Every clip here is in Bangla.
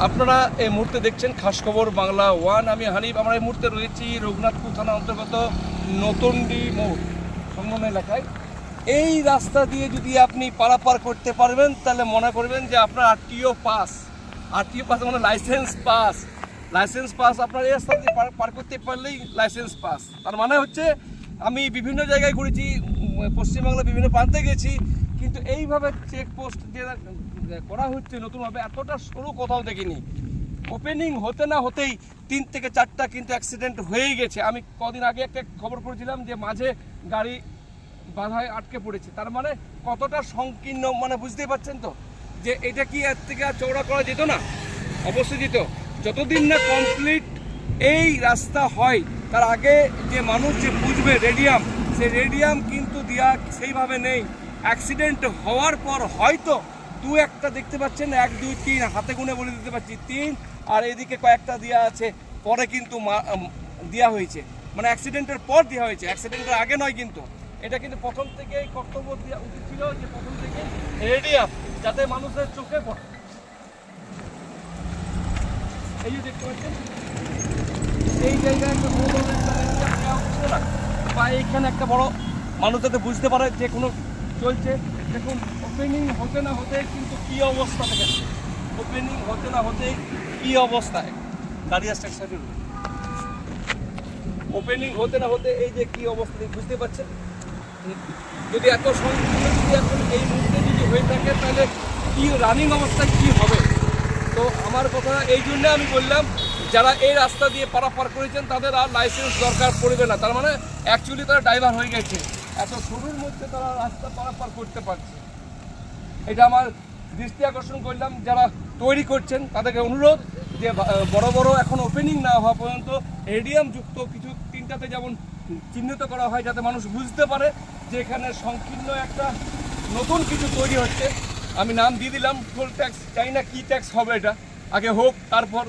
আপনারা এই মুহূর্তে দেখছেন খাস খবর বাংলা ওয়ান। আমি হানিফ, আমরা এই মুহূর্তে রয়েছি রঘুনাথপুর থানা অন্তর্গত নতুনডি মোড়, সংলগ্ন এলাকায়। এই রাস্তা দিয়ে যদি আপনি পারাপার করতে পারবেন, তাহলে মনে করবেন যে আপনার আরটিও পাস। আরটিও পাস মানে লাইসেন্স পাস। লাইসেন্স পাস আপনার এই রাস্তা দিয়ে পার- করতে পারলেই লাইসেন্স পাস। তার মানে হচ্ছে, আমি বিভিন্ন জায়গায় ঘুরেছি পশ্চিমবাংলার বিভিন্ন প্রান্তে গেছি, কিন্তু এইভাবে চেকপোস্ট যে করা হচ্ছে নতুনভাবে, এতটা সরু কোথাও দেখিনি। ওপেনিং হতে না হতেই তিন থেকে চারটা কিন্তু অ্যাক্সিডেন্ট হয়েই গেছে। আমি কদিন আগে একটা খবর করেছিলাম যে মাঝে গাড়ি বাধায় আটকে পড়েছে। তার মানে কতটা সংকীর্ণ মানে বুঝতেই পারছেন তো? যে এটা কি এর থেকে আর চওড়া করা যেত না? অবশ্যই যেত। যতদিন না কমপ্লিট এই রাস্তা হয়, তার আগে যে মানুষ যে বুঝবে রেডিয়াম সেই রেডিয়াম কিন্তু দেওয়া সেইভাবে নেই। অ্যাক্সিডেন্ট হওয়ার পর হয়তো দু একটা দেখতে পাচ্ছেন, এক, দুই, তিন, হাতে গুনে বলে দিতে পারছি, তিন, আর এদিকে কয়েকটা দেওয়া আছে, পরে কিন্তু দেওয়া হয়েছে। মানে অ্যাক্সিডেন্টের পর দেওয়া হয়েছে অ্যাক্সিডেন্টের আগে নয় কিন্তু। এটা কিন্তু প্রথম থেকেই কর্তব্য দেওয়া উচিত ছিল যে প্রথম থেকে রেডিয়াম যাতে মানুষের চোখে পড়ে। এই যে দেখতে পাচ্ছেন, এই জায়গায় দেওয়া বা এইখানে একটা বড় মানুষ যাতে বুঝতে পারে যে কোনো চলছে। দেখুন ওপেনিং হতে না হতে কিন্তু কি অবস্থা দেখেন? ওপেনিং হতে না হতে কি অবস্থায় আসছে এক ওপেনিং হতে না হতে এই যে কি অবস্থা বুঝতে পারছেন? যদি এত সংকীর্ণ যদি এখন এই মুহূর্তে যদি হয়ে থাকে, তাহলে কি রানিং অবস্থায় কি হবে? তো আমার কথা এই জন্য আমি বললাম, যারা এই রাস্তা দিয়ে পারাপার করেছেন, তাদের আর লাইসেন্স দরকার পড়বে না। তার মানে অ্যাকচুয়ালি তারা ড্রাইভার হয়ে গেছে। এত সরুর মধ্যে তারা রাস্তা পারাপার করতে পারছে। এটা আমার দৃষ্টি আকর্ষণ করলাম, যারা তৈরি করছেন, তাদেরকে অনুরোধ যে বড় বড় এখন ওপেনিং না হওয়া পর্যন্ত রেডিয়াম যুক্ত কিছু তিনটাতে যেমন চিহ্নিত করা হয়, যাতে মানুষ বুঝতে পারে যে এখানে সংকীর্ণ একটা নতুন কিছু তৈরি হচ্ছে। আমি নাম দিয়ে দিলাম টোল ট্যাক্স জানি না কী ট্যাক্স হবে এটা। আগে হোক, তারপর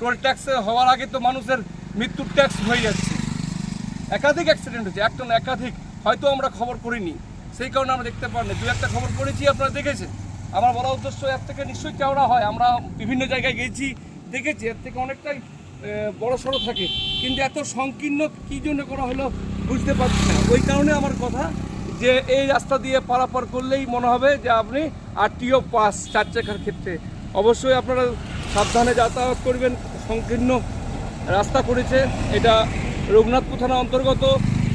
টোল ট্যাক্স হওয়ার আগে তো মানুষের মৃত্যুর ট্যাক্স হয়ে যাচ্ছে। একাধিক অ্যাক্সিডেন্ট হচ্ছে একটা একাধিক। হয়তো আমরা খবর করিনি। সেই কারণে আমরা দেখতে পারিনি। দু একটা খবর করেছি আপনারা দেখেছেন। আমার বড় উদ্দেশ্য, এর থেকে নিশ্চয়ই চওড়া হয়, আমরা বিভিন্ন জায়গায় গেছি, দেখেছি, এর থেকে অনেকটাই বড় সড়ো থাকে। কিন্তু এত সংকীর্ণ কী জন্য করা হলো বুঝতে পারছি না। ওই কারণে আমার কথা যে, এই রাস্তা দিয়ে পারাপার করলেই মনে হবে যে, আপনি আরটিও পাস চার চাকার ক্ষেত্রে। অবশ্যই আপনারা সাবধানে যাতায়াত করবেন। সংকীর্ণ রাস্তা করেছে। এটা রঘুনাথপুর থানা অন্তর্গত।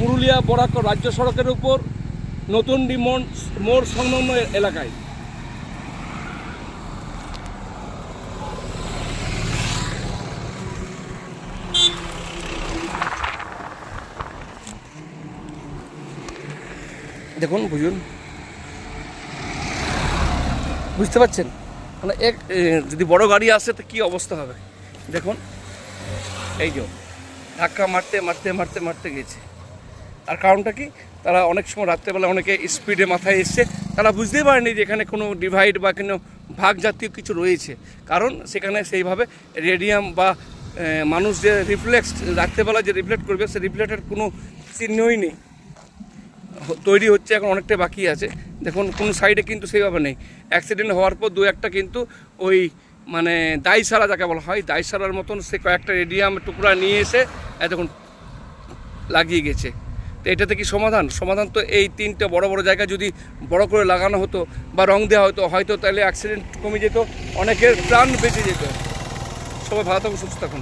পুরুলিয়া বরাকর রাজ্য সড়কের উপর নতুন ডিমন মোড় সংলগ্ন এলাকায়। দেখুন, বুঝুন। বুঝতে পারছেন? মানে এক যদি বড় গাড়ি আসে তো কী অবস্থা হবে? দেখুন, এই যে, ধাক্কা মারতে মারতে মারতে মারতে গেছে। আর কারণটা কি? তারা অনেক সময় রাত্রেবেলা অনেকে স্পিডে মাথায় এসছে। তারা বুঝতেই পারেনি যে এখানে কোনো ডিভাইড বা কোনো ভাগ জাতীয় কিছু রয়েছে। কারণ সেখানে সেইভাবে রেডিয়াম বা মানুষ যে রিফ্লেক্স রাত্রেবেলা যে রিফ্লেক্ট করবে, সে রিফ্লেক্টের কোনো চিহ্নই নেই। তৈরি হচ্ছে এখন অনেকটা বাকি আছে। দেখুন, কোনো সাইডে কিন্তু সেইভাবে নেই। অ্যাক্সিডেন্ট হওয়ার পর দু একটা কিন্তু ওই মানে দায়সারা যাকে বলা হয় দায়সারার মতন সে কয়েকটা রেডিয়াম টুকরা নিয়ে এসে দেখুন, লাগিয়ে গেছে। এটাতে কি সমাধান? সমাধান তো এই তিনটে বড় বড় জায়গা যদি বড় করে লাগানো হতো বা রং দেওয়া হতো, হয়তো তাহলে অ্যাক্সিডেন্ট কমে যেত, অনেকের প্রাণ বেঁচে যেত। সবাই ভালো থাকুন, সুস্থ থাকুন।